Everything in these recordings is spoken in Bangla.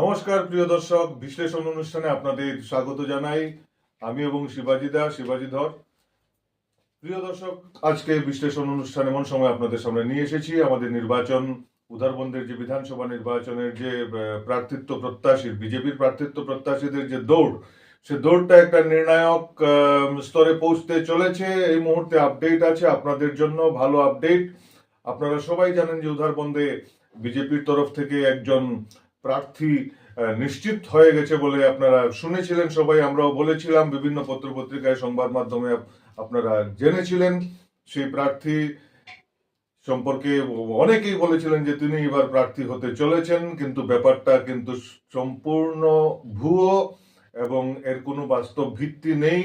নমস্কার, প্রিয় দর্শক। বিশ্লেষণ অনুষ্ঠানে আপনাদের স্বাগত জানাই। আমি এবং শিবাজি দা, শিবাজি ধর। প্রিয় দর্শক, আজকে বিশ্লেষণ অনুষ্ঠান এমন সময় আপনাদের সামনে নিয়ে এসেছি। আমাদের নির্বাচন উদারবন্দের যে বিধানসভা নির্বাচনের যে প্রার্থিত্ব প্রত্যাশী বিজেপির প্রার্থিত্ব প্রত্যাশীদের যে দৌড়, সে দৌড়টা একটা নির্ণায়ক স্তরে পৌঁছতে চলেছে। এই মুহূর্তে আপডেট আছে আপনাদের জন্য, ভালো আপডেট। আপনারা সবাই জানেন যে উদারবন্দে বিজেপির তরফ থেকে একজন প্রার্থী নিশ্চিত হয়ে গেছে বলে আপনারা শুনেছিলেন। সবাই আমরাও বলেছিলাম, বিভিন্ন পত্রপত্রিকায়, সংবাদ মাধ্যমে আপনারা জেনেছিলেন। সেই প্রার্থী সম্পর্কে অনেকেই বলেছিলেন যে তিনি এবার প্রার্থী হতে চলেছেন, কিন্তু ব্যাপারটা কিন্তু সম্পূর্ণ ভুয়ো এবং এর কোনো বাস্তব ভিত্তি নেই।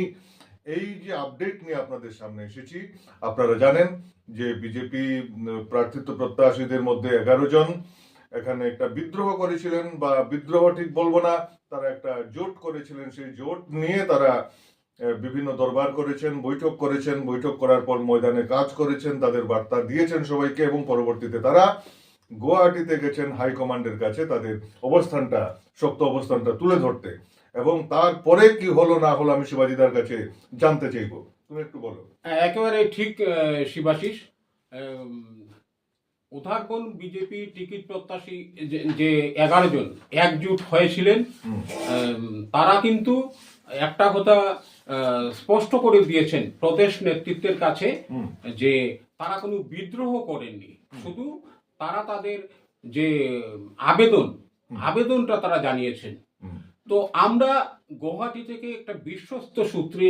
এই যে আপডেট নিয়ে আপনাদের সামনে এসেছি, আপনারা জানেন যে বিজেপি প্রার্থিত্ব প্রত্যাশীদের মধ্যে এগারো জন। এখানে একটা বিদ্রোহ করেছিলেন বা বিদ্রোহ ঠিক বলব না, তারা একটা জোট করেছিলেন, সেই জোট নিয়ে তারা বিভিন্ন দরবার করেছেন, বৈঠক করেছেন, বৈঠক করার পর ময়দানে কাজ করেছেন, তাদের বার্তা দিয়েছেন সবাইকে এবং পরবর্তীতে তারা গুয়াহাটিতে গেছেন হাইকমান্ডের কাছে তাদের অবস্থানটা, শক্ত অবস্থানটা তুলে ধরতে। এবং তারপরে কি হলো না হলো আমি শিবাজিদার কাছে জানতে চাইব। তুমি একটু বলো। একেবারে ঠিক শিবাশিস। উধারবন বিজেপি টিকিট প্রত্যাশী যে- এগারো জন একজুট হয়েছিলেন তারা কিন্তু একটা কথা স্পষ্ট করে দিয়েছেন প্রদেশ নেতৃত্বের কাছে যে তারা কোনো বিদ্রোহ করেননি। শুধু তারা তাদের যে আবেদন আবেদনটা তারা জানিয়েছেন। তো আমরা গৌহাটি থেকে একটা বিশ্বস্ত সূত্রে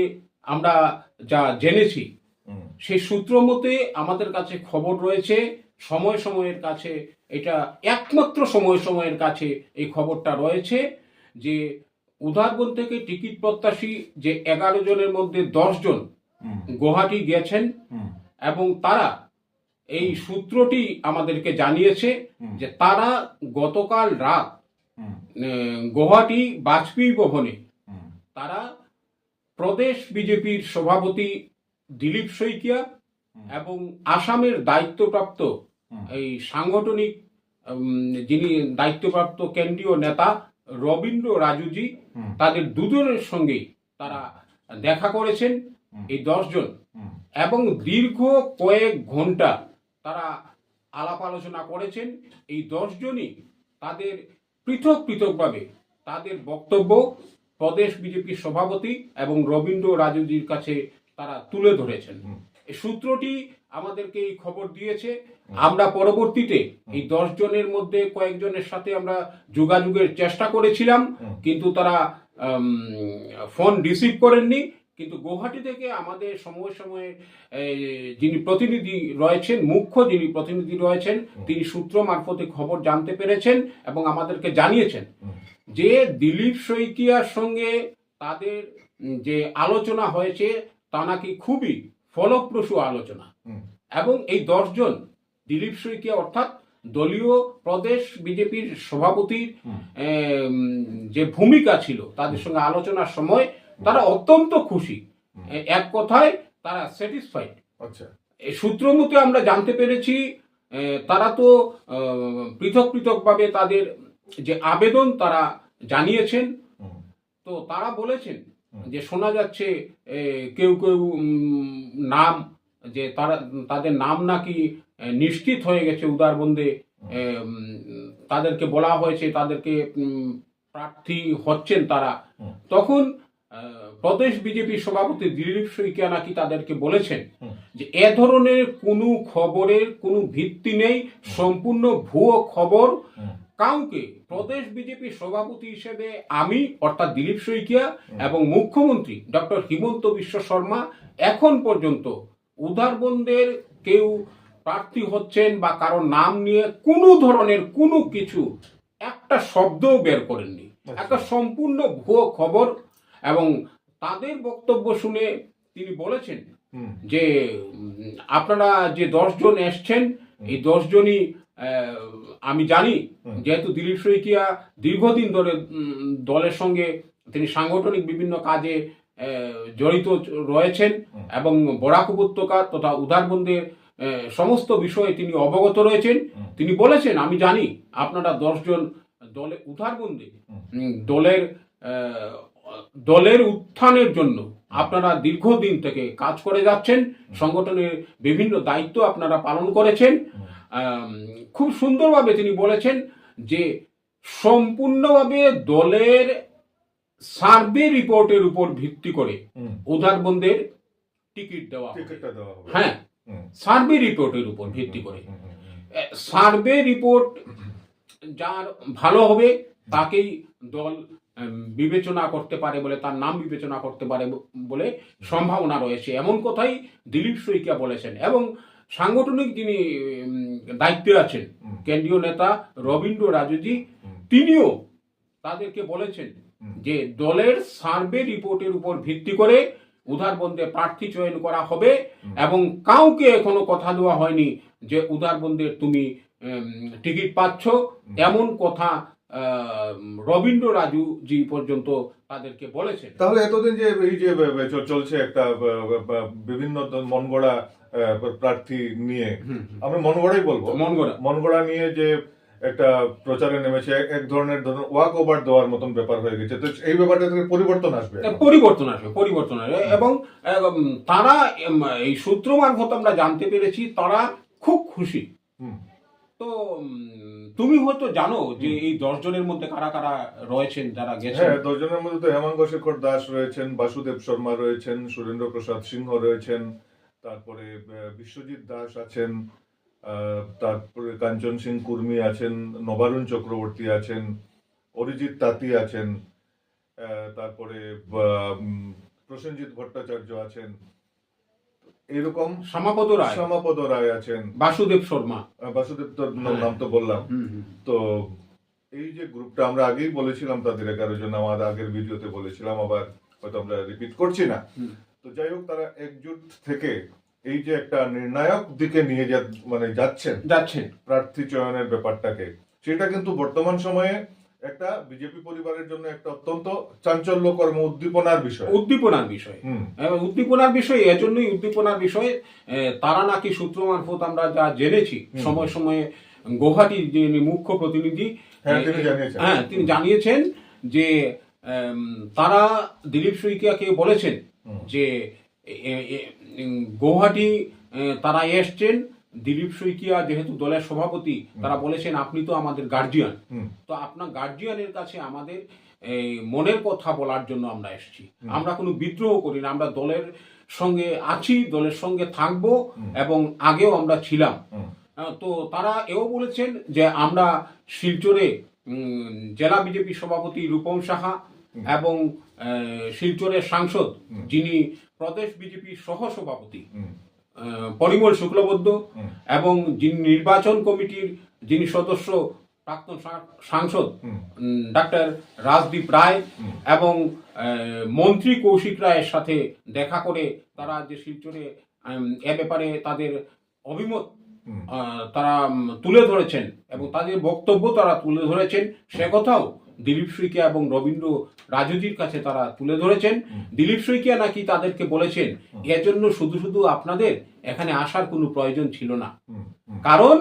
আমরা যা জেনেছি সেই সূত্র মতে আমাদের কাছে খবর রয়েছে সময় সময়ের কাছে এটা একমাত্র সময় সময়ের কাছে এই খবরটা রয়েছে যে উদারবন থেকে টিকিট প্রত্যাশী যে এগারো জনের মধ্যে জন গুয়াহাটি গেছেন এবং তারা এই সূত্রটি আমাদেরকে জানিয়েছে যে তারা গতকাল রাত গুয়াহাটি বাজপেয়ী ভবনে তারা প্রদেশ বিজেপির সভাপতি দিলীপ শইকিয়া। এবং আসামের দায়িত্বপ্রাপ্ত এই সাংগঠনিক যিনি দায়িত্বপ্রাপ্ত কেন্দ্রীয় নেতা রবীন্দ্র রাজুজি তাদের দুজনের সঙ্গে তারা দেখা করেছেন এই দশজন। এবং দীর্ঘ কয়েক ঘণ্টা তারা আলাপ আলোচনা করেছেন। এই দশজনই তাদের পৃথক পৃথকভাবে তাদের বক্তব্য প্রদেশ বিজেপির সভাপতি এবং রবীন্দ্র রাজুজির কাছে তারা তুলে ধরেছেন। সূত্রটি আমাদেরকে এই খবর দিয়েছে। আমরা পরবর্তীতে এই দশ জনের মধ্যে কয়েকজনের সাথে আমরা যোগাযোগের চেষ্টা করেছিলাম কিন্তু তারা ফোন রিসিভ করেননি। কিন্তু গুয়াহাটি থেকে আমাদের সময় সময়ে যিনি প্রতিনিধি রয়েছেন মুখ্য যিনি প্রতিনিধি রয়েছেন তিনি সূত্র মারফতে খবর জানতে পেরেছেন এবং আমাদেরকে জানিয়েছেন যে দিলীপ শইকিয়ার সঙ্গে তাদের যে আলোচনা হয়েছে তা নাকি খুবই ফলপ্রসূ আলোচনা। এবং এই দশজন দিলীপ শইকিয়া অর্থাৎ দলীয় প্রদেশ বিজেপির সভাপতির যে ভূমিকা ছিল তাদের সঙ্গে আলোচনার সময় তারা অত্যন্ত খুশি। এক কথায় তারা স্যাটিসফাইড আচ্ছা। সূত্র মতে আমরা জানতে পেরেছি তারা তো পৃথক পৃথকভাবে তাদের যে আবেদন তারা জানিয়েছেন। তো তারা বলেছেন। যে শোনা যাচ্ছে কেউ কেউ নাম যে তারা তাদের নাম নাকি নিশ্চিত হয়ে গেছে উদারবন্দে তাদেরকে বলা হয়েছে তাদেরকে প্রার্থী হচ্ছেন তারা। তখন প্রদেশ বিজেপি সভাপতি দিলীপ শইকিয়া নাকি তাদেরকে বলেছেন যে এ ধরনের কোনো খবরের কোনো ভিত্তি নেই সম্পূর্ণ ভুয়ো খবর। কাউকে প্রদেশ বিজেপি সভাপতি হিসেবে আমি অর্থাৎ দিলীপ শইকিয়া এবং মুখ্যমন্ত্রী ডক্টর হিমন্ত বিশ্ব শর্মা এখন পর্যন্ত উদারবন্দের কেউ প্রার্থী হচ্ছেন বা কারও নাম নিয়ে কোনো ধরনের কোনো কিছু একটা শব্দও বের করেননি। একটা সম্পূর্ণ ভুয়ো খবর এবং তাদের বক্তব্য শুনে তিনি বলেছেন যে আপনারা যে দশজন এসছেন এই দশজনই আমি জানি যেহেতু দিলীপ শইকিয়া দীর্ঘদিন ধরে দলের সঙ্গে তিনি সাংগঠনিক বিভিন্ন কাজে জড়িত রয়েছেন এবং বরাক উপত্যকা তথা উদারবন্দের সমস্ত বিষয়ে তিনি অবগত রয়েছেন। তিনি বলেছেন আমি জানি আপনারা দশজন দলে উদারবন্দে হুম। দলের দলের উত্থানের জন্য আপনারা দীর্ঘদিন থেকে কাজ করে যাচ্ছেন। সংগঠনের বিভিন্ন দায়িত্ব আপনারা পালন করেছেন। খুব সুন্দরভাবে তিনি বলেছেন যে সম্পূর্ণভাবে দলের সার্ভে রিপোর্টের উপর ভিত্তি করে। উদারবন্দের টিকিট দেওয়া দেওয়া হ্যাঁ। সার্ভে রিপোর্টের উপর ভিত্তি করে। সার্ভে রিপোর্ট যার ভালো হবে তাকেই দল বিবেচনা করতে পারে বলে তার নাম বিবেচনা করতে পারে বলে সম্ভাবনা রয়েছে। এমন কথাই দিলীপ শইকিয়া বলেছেন। এবং সাংগঠনিক যিনি দায়িত্বে আছেন। কেন্দ্রীয় নেতা রবীন্দ্র রাজুজি তিনিও তাদেরকে বলেছেন যে দলের সার্ভে রিপোর্টের উপর ভিত্তি করে উদারবন্দে প্রার্থী চয়ন করা হবে এবং কাউকে এখনও কথা দেওয়া হয়নি যে উদারবন্দের তুমি টিকিট পাচ্ছ। এমন কথা রবীন্দ্র রাজু জি পর্যন্ত তাদেরকে বলেছেন। তাহলে এতদিন যে এই যে চলছে একটা বিভিন্ন মনগড়া প্রার্থী নিয়ে। আমরা মনগড়াই বলব। মন করা মনগড়া নিয়ে যে একটা প্রচারে নেমেছে এক- ধরনের ওয়াক ওভার দেওয়ার মতন ব্যাপার হয়ে গেছে। তো এই ব্যাপারটা থেকে পরিবর্তন আসবে পরিবর্তন আসবে পরিবর্তন আসবে। এবং তারা এই সূত্র মারফত আমরা জানতে পেরেছি তারা খুব খুশি। হুম। তো তুমি হয়তো জানো যে এই দশ জনের মধ্যে কারা কারা রয়েছেন যারা গেছেন? হ্যাঁ দশজনের মধ্যে তো হেমাঙ্গ শেখর দাস রয়েছেন বাসুদেব শর্মা রয়েছেন সুরেন্দ্র প্রসাদ সিংহ রয়েছেন তারপরে বিশ্বজিৎ দাস আছেন আহ, তারপরে কাঞ্চন সিং কুর্মি আছেন নবারুণ চক্রবর্তী আছেন অরিজিৎ তাঁতি আছেন আহ, তারপরে প্রসেনজিৎ ভট্টাচার্য আছেন এরকম শ্যামাপদ রায়। শ্যামাপদ রায় আছেন। বাসুদেব শর্মা। বাসুদেব তো হ্যাঁ। নাম তো বললাম। তো এই যে গ্রুপটা আমরা আগেই বলেছিলাম তাদের এগারো জন আমাদের আগের ভিডিওতে বলেছিলাম আবার হয়তো আমরা রিপিট করছি না। তো যাই হোক তারা একজুট থেকে এই যে একটা নির্ণায়ক দিকে নিয়ে যা মানে যাচ্ছেন যাচ্ছেন। প্রার্থী চয়নের ব্যাপারটাকে সেটা কিন্তু বর্তমান সময়ে একটা বিজেপি পরিবারের জন্য একটা অত্যন্ত চাঞ্চল্যকর উদ্দীপনার বিষয়। উদ্দীপনার বিষয়। উদ্দীপনার বিষয় এজন্যই উদ্দীপনার বিষয় তারা নাকি সূত্র মারফত আমরা যা জেনেছি সময় সময়ে গৌহাটির যিনি মুখ্য প্রতিনিধি হ্যাঁ, তিনি জানিয়েছেন। হ্যাঁ তিনি জানিয়েছেন যে তারা দিলীপ শইকিয়াকে বলেছেন যে গৌহাটি তারা এসছেন দিলীপ শইকিয়া যেহেতু দলের সভাপতি তারা বলেছেন আপনি তো আমাদের গার্জিয়ান তো আপনার গার্জিয়ানের কাছে আমাদের এই মনের কথা বলার জন্য আমরা এসেছি। আমরা কোনো বিদ্রোহ করি না আমরা দলের সঙ্গে আছি দলের সঙ্গে থাকব এবং আগেও আমরা ছিলাম। তো তারা এও বলেছেন যে আমরা শিলচরে জেলা বিজেপি সভাপতি রূপম সাহা এবং শিলচরের সাংসদ যিনি প্রদেশ বিজেপি সহ সভাপতি হুম। আহ, পরিমল শুক্লবদ্ধ এবং যিনি নির্বাচন কমিটির যিনি সদস্য প্রাক্তন সাংসদ ডাক্তার রাজদীপ রায় এবং মন্ত্রী কৌশিক রায়ের সাথে দেখা করে তারা যে শিলচরে এ ব্যাপারে তাদের অভিমত তারা তুলে ধরেছেন এবং তাদের বক্তব্য তারা তুলে ধরেছেন সে কথাও দিলীপ শইকিয়া এবং রবীন্দ্র রাজুজির কাছে তারা তুলে ধরেছেন। দিলীপ শইকিয়া নাকি তাদেরকে বলেছেন এর জন্য শুধু শুধু আপনাদের এখানে আসার কোনো প্রয়োজন ছিল না। কারণ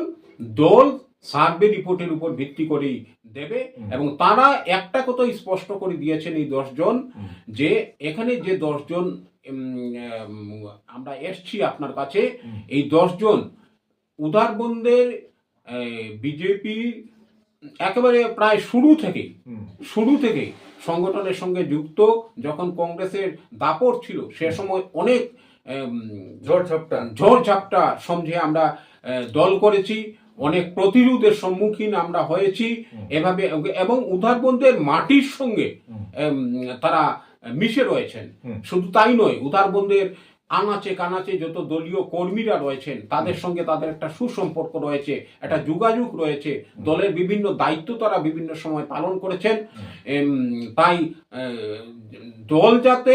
দল সার্ভে রিপোর্টের উপর ভিত্তি করেই দেবে এবং তারা একটা কথা স্পষ্ট করে দিয়েছেন এই দশজন যে এখানে যে দশজন আমরা এসছি আপনার কাছে এই দশজন উদারবন্দের বিজেপি একেবারে প্রায় শুরু হুম। শুরু থেকে সংগঠনের সঙ্গে যুক্ত যখন কংগ্রেসের দাপট ছিল সে সময় অনেক উম, ঝড় ঝাপটা। সমঝে আমরা দল করেছি অনেক প্রতিরোধের সম্মুখীন আমরা হয়েছি এভাবে এবং উদারবন্দের মাটির সঙ্গে তারা মিশে রয়েছেন। শুধু তাই নয় উদারবন্দের আনাচে কানাচে যত দলীয় কর্মীরা রয়েছেন তাদের সঙ্গে তাদের একটা সুসম্পর্ক রয়েছে একটা যোগাযোগ রয়েছে। দলের বিভিন্ন দায়িত্ব তারা বিভিন্ন সময় পালন করেছেন। তাই দল যাতে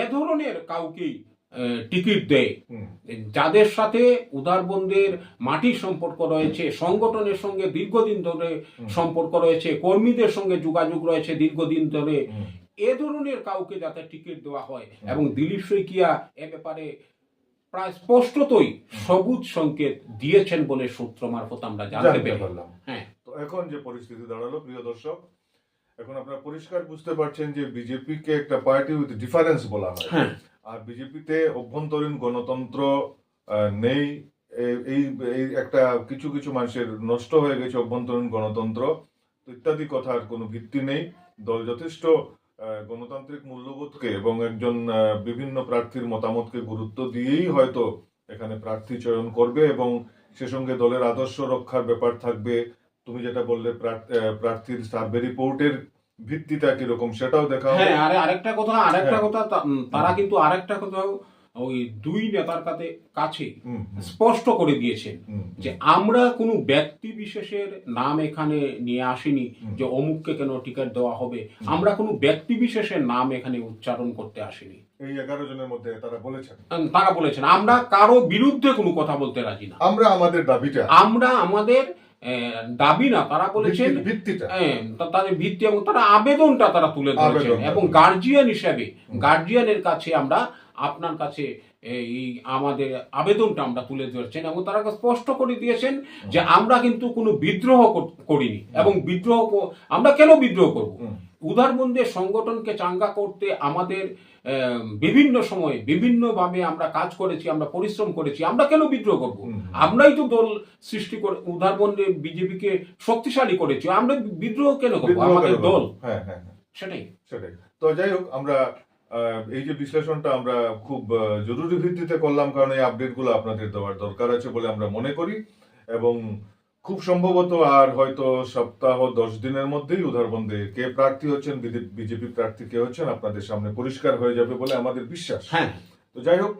এ ধরনের কাউকেই টিকিট দেয় যাদের সাথে উদারবন্দের মাটির সম্পর্ক রয়েছে সংগঠনের সঙ্গে দীর্ঘদিন ধরে সম্পর্ক রয়েছে কর্মীদের সঙ্গে যোগাযোগ রয়েছে দীর্ঘদিন ধরে। এ ধরনের কাউকে যাতে টিকিট দেওয়া হয়। এবং দিলীপ শইকিয়া এ ব্যাপারে প্রায় স্পষ্টতই সবুজ সংকেত দিয়েছেন বলে সূত্র মারফত আমরা জানতে জানতে পেরে পারলাম। হ্যাঁ। তো এখন যে পরিস্থিতি দাঁড়াল প্রিয় দর্শক এখন আপনারা পরিষ্কার বুঝতে পারছেন যে বিজেপিকে একটা পার্টি উইথ ডিফারেন্স বলা হয়। হ্যাঁ। আর বিজেপিতে অভ্যন্তরীণ গণতন্ত্র নেই। এই এই একটা কিছু কিছু মানুষের নষ্ট হয়ে গেছে অভ্যন্তরীণ গণতন্ত্র। তো ইত্যাদি কথার কোনো ভিত্তি নেই। দল যথেষ্ট গণতান্ত্রিক মূল্যবোধকে এবং একজন বিভিন্ন প্রার্থীর মতামতকে গুরুত্ব দিয়েই হয়তো এখানে প্রার্থী চয়ন করবে এবং সে সঙ্গে দলের আদর্শ রক্ষার ব্যাপার থাকবে তুমি যেটা বললে প্রার্থীর সার্ভে রিপোর্টের ভিত্তিটা কীরকম সেটাও দেখা হবে হ্যাঁ আরেকটা কথা আরেকটা হ্যাঁ। কথা তারা কিন্তু আরেকটা কথা ওই দুই নেতার কাছে কাছে স্পষ্ট করে দিয়েছেন যে আমরা কোনো ব্যক্তি বিশেষের নাম এখানে নিয়ে আসিনি যে অমুককে কেন টিকিট দেওয়া হবে। আমরা কোনো ব্যক্তি বিশেষের নাম এখানে উচ্চারণ করতে আসিনি। এই এগারো জনের মধ্যে তারা বলেছেন। তারা বলেছেন আমরা কারও বিরুদ্ধে কোনো কথা বলতে রাজি না। আমরা আমাদের দাবিটা। আমরা আমাদের দাবি না তারা বলেছেন ভিত্তি- ভিত্তিটা। তাদের ভিত্তি এবং তারা আবেদনটা তারা তুলে ধরেছেন এবং গার্জিয়ান হিসেবে। গার্জিয়ানের কাছে আমরা আপনার কাছে এই আমাদের আবেদনটা আমরা তুলে ধরেছেন এবং তারা স্পষ্ট করে দিয়েছেন যে আমরা কিন্তু কোনো বিদ্রোহ করিনি এবং বিদ্রোহ আমরা কেন বিদ্রোহ করব? উদারবন্দের সংগঠনকে চাঙ্গা করতে আমাদের বিভিন্ন সময়ে বিভিন্নভাবে আমরা কাজ করেছি আমরা পরিশ্রম করেছি আমরা কেন বিদ্রোহ করব? আমরাই তো দল সৃষ্টি করে উদারবন্দে বিজেপিকে শক্তিশালী করেছি আমরা বিদ্রোহ কেন করব? আমাদের দল। হ্যাঁ হ্যাঁ হ্যাঁ, সেটাই। সেটাই। তো যাই হোক আমরা এই যে বিশ্লেষণটা আমরা খুব জরুরি ভিত্তিতে করলাম কারণ এই আপডেটগুলো আপনাদের দেওয়ার দরকার আছে বলে আমরা মনে করি। এবং খুব সম্ভবত আর হয়তো সপ্তাহ দশ দিনের মধ্যেই উদারবন্দে কে প্রার্থী হচ্ছেন বিজেপি প্রার্থী কে হচ্ছেন আপনাদের সামনে পরিষ্কার হয়ে যাবে বলে আমাদের বিশ্বাস। হ্যাঁ। তো যাই হোক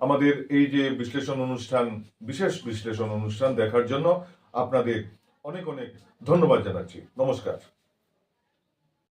আমাদের এই যে বিশ্লেষণ অনুষ্ঠান বিশেষ বিশ্লেষণ অনুষ্ঠান দেখার জন্য আপনাদের অনেক অনেক ধন্যবাদ জানাচ্ছি। নমস্কার।